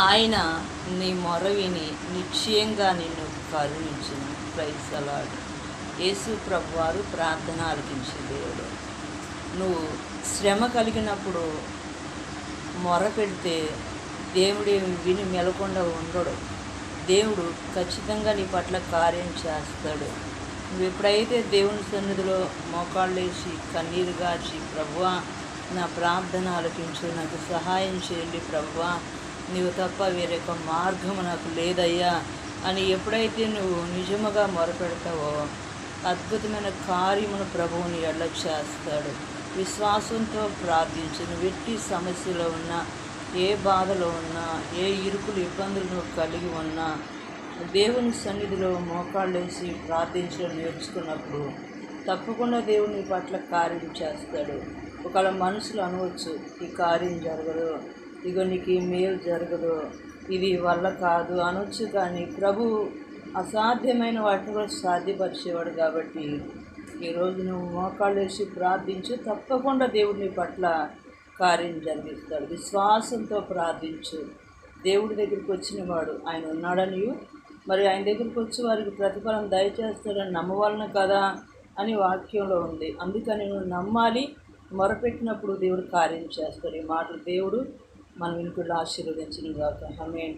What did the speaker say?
ఆయన నీ మొర విని నిశ్చయంగా నిన్ను కరుణించిన. ప్రైజ్ అలాడ్ యేసు ప్రభు వారు ప్రార్థన ఆలకించే దేవుడు. నువ్వు శ్రమ కలిగినప్పుడు మొర పెడితే దేవుడు విని మెలకుండా ఉండడు. దేవుడు ఖచ్చితంగా నీ పట్ల కార్యం చేస్తాడు. నువ్వు ఎప్పుడైతే దేవుని సన్నిధిలో మోకాళ్ళేసి కన్నీరు గాచి ప్రభువా నా ప్రార్థన ఆలకించు నాకు సహాయం చేయండి ప్రభువా నీవు తప్ప వేరొక మార్గం నాకు లేదయ్యా అని ఎప్పుడైతే నువ్వు నిజముగా మొరపెడతావో అద్భుతమైన కార్యమును ప్రభువుని ఎడ్ల చేస్తాడు. విశ్వాసంతో ప్రార్థించు. నువ్వు ఎట్టి సమస్యలో ఉన్నా ఏ బాధలో ఉన్నా ఏ ఇరుకులు ఇబ్బందులు నువ్వు కలిగి ఉన్నా దేవుని సన్నిధిలో మోకాళ్ళేసి ప్రార్థించడం నేర్చుకున్నప్పుడు తప్పకుండా దేవుని పట్ల కార్యం చేస్తాడు. ఒకవేళ మనసులో అనవచ్చు ఈ కార్యం జరగదు. ఇగో నీకు మేలు జరగదు. ఇది వల్ల కాదు అనొచ్చు కానీ ప్రభు అసాధ్యమైన వాటిని కూడా సాధ్యపరిచేవాడు కాబట్టి ఈరోజు నువ్వు మోకాళ్ళు వేసి ప్రార్థించు. తప్పకుండా దేవుడిని పట్ల కార్యం జరిగిస్తాడు. విశ్వాసంతో ప్రార్థించు. దేవుడి దగ్గరికి వచ్చిన వాడు ఆయన ఉన్నాడని మరి ఆయన దగ్గరికి వచ్చి వారికి ప్రతిఫలం దయచేస్తాడని నమ్మవలన కదా అని వాక్యంలో ఉంది. అందుకని నువ్వు నమ్మాలి మొరపెట్టినప్పుడు దేవుడు కార్యం చేస్తాడు. ఈ మాటలు దేవుడు మన వినుకుడు ఆశీర్వదించిన గాక. హమేన్